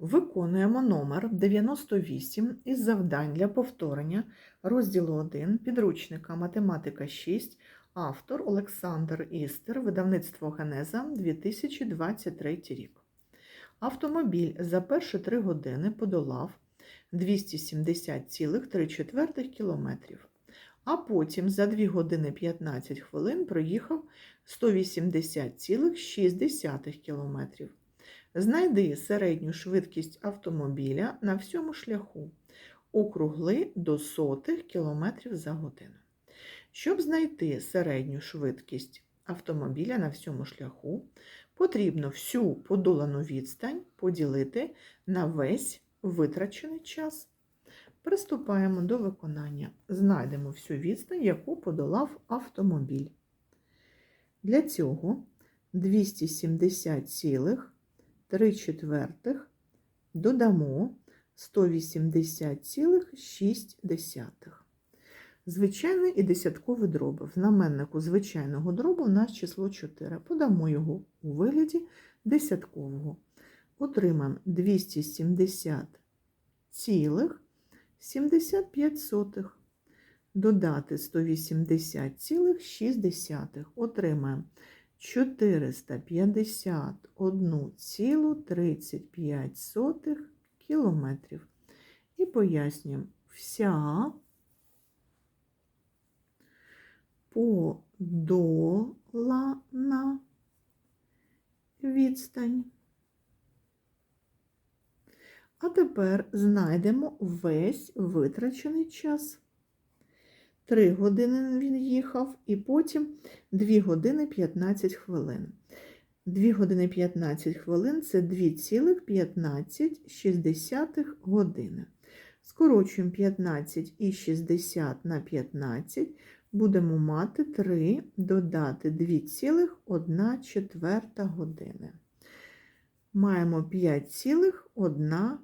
Виконуємо номер 98 із завдань для повторення розділу 1 підручника Математика 6, автор Олександр Істер, видавництво Генеза 2023 рік. Автомобіль за перші 3 години подолав 270,3 км, а потім за 2 години 15 хвилин проїхав 180,6 км. Знайди середню швидкість автомобіля на всьому шляху. Округли до сотих кілометрів за годину. Щоб знайти середню швидкість автомобіля на всьому шляху, потрібно всю подолану відстань поділити на весь витрачений час. Приступаємо до виконання. Знайдемо всю відстань, яку подолав автомобіль. Для цього 270, 3 четвертих додамо 180,6. Звичайний і десятковий дроби. В знаменнику звичайного дробу у нас число 4. Подамо його у вигляді десяткового. Отримаємо 270,75. Додати 180,6. Отримаємо 451,35 кілометрів. І пояснюємо, вся подолана відстань. А тепер знайдемо весь витрачений час. 3 години він їхав, і потім 2 години 15 хвилин. 2 години 15 хвилин це 2,15 години. Скорочуємо 15 і 60 на 15, будемо мати 3 додати 2,1 четверта години. Маємо 5,1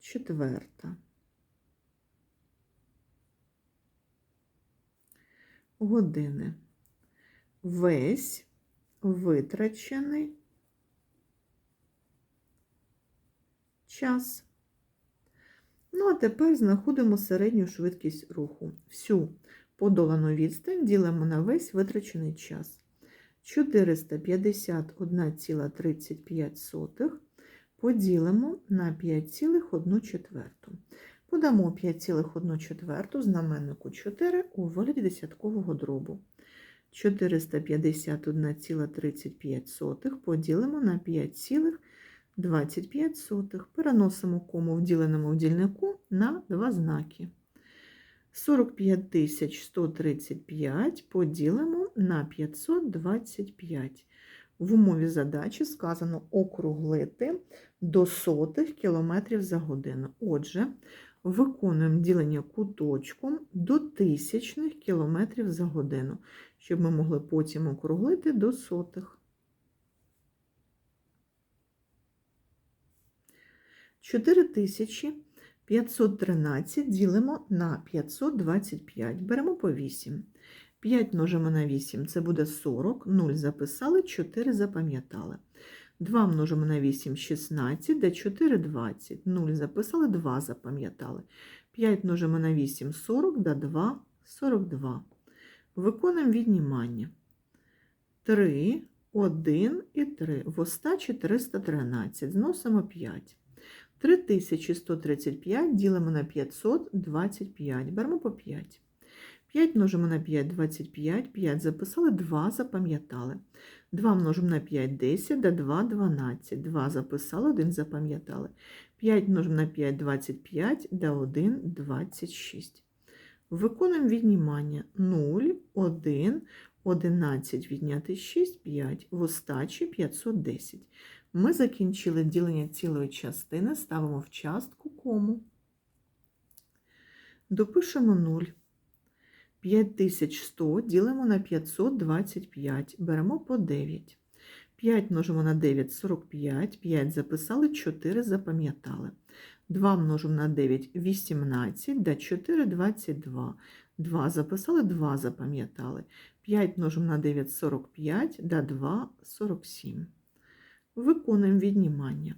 четверта. Години. Весь витрачений час. Ну, а тепер знаходимо середню швидкість руху. Всю подолану відстань ділимо на весь витрачений час. 451,35 поділимо на 5,1 четверту. Подамо 5,1 четверту знаменнику 4 у вигляді десяткового дробу. 451,35 поділимо на 5,25. Переносимо кому в діленому в дільнику на два знаки. 45135 поділимо на 525. В умові задачі сказано округлити до сотих кілометрів за годину. Отже, виконуємо ділення куточком до тисячних кілометрів за годину, щоб ми могли потім округлити до сотих. 4513 ділимо на 525, беремо по 8. 5 множимо на 8 це буде 40, 0 записали, 4 запам'ятали. 2 множимо на 8 16, де 4 20. 0 записали, 2 запам'ятали. 5 множимо на 8 40, да 2 42. Виконуємо віднімання. 3, 1 і 3. В остачі 313. Зносимо 5. 3135 ділимо на 525. Беремо по 5. 5 множимо на 5 25, 5 записали, 2 запам'ятали. 2 множимо на 5 10, да 2 12. 2 записали, 1 запам'ятали. 5 множимо на 5 25, да 1 26. Виконуємо віднімання 0, 1, 11 відняти 6, 5, в остачі 510. Ми закінчили ділення цілої частини, ставимо в частку кому. Допишемо 0. 5100 ділимо на 525, беремо по 9. 5 множимо на 9 45, 5 записали, 4 запам'ятали. 2 множимо на 9 18, да 4 22. 2 записали, 2 запам'ятали. 5 множимо на 9 45, да 2 47. Виконуємо віднімання.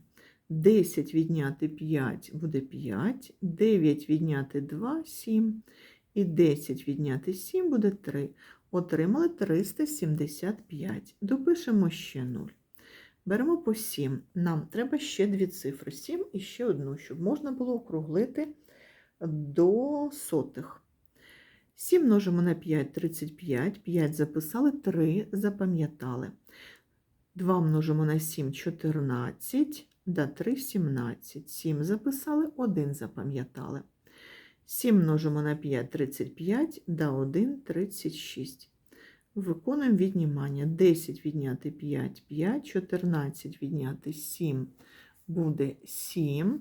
10 відняти 5 буде 5, 9 відняти 2 – 7, і 10 відняти 7 буде 3. Отримали 375. Допишемо ще 0. Беремо по 7. Нам треба ще дві цифри. 7 і ще одну, щоб можна було округлити до сотих. 7 множимо на 5 – 35. 5 записали, 3 запам'ятали. 2 множимо на 7 – 14, да 3 – 17. 7 записали, 1 запам'ятали. 7 множимо на 5 – 35, да 1 – 36. Виконуємо віднімання. 10 відняти 5 – 5, 14 відняти 7 буде 7.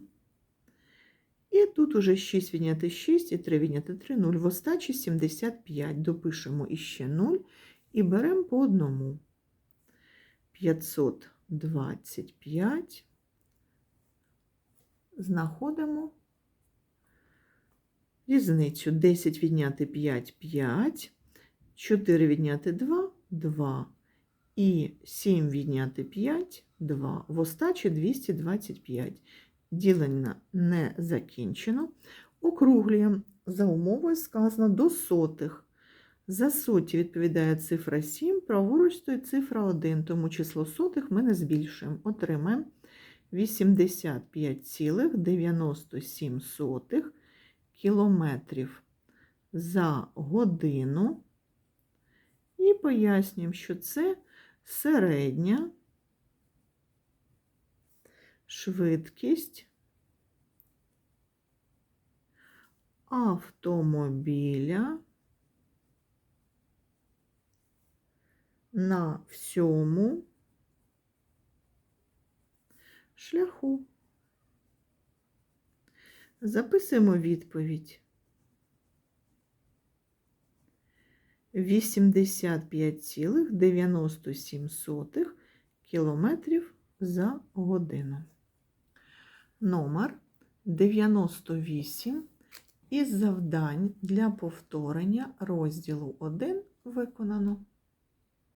І тут уже 6 відняти 6 і 3 відняти 3 – 0. В остачі 75. Допишемо іще 0 і беремо по одному. 525. Знаходимо різницю. 10 відняти 5 – 5. 4 відняти 2 – 2. І 7 відняти 5 – 2. В остачі 225. Ділення не закінчено. Округлюємо. За умовою сказано до сотих. За соті відповідає цифра 7, праворуч стоїть цифра 1, тому число сотих ми не збільшуємо. Отримаємо 85,97 кілометрів за годину. І пояснюємо, що це середня швидкість автомобіля на всьому шляху. Записуємо відповідь. 85,97 кілометрів за годину. Номер 98 із завдань для повторення розділу 1 виконано.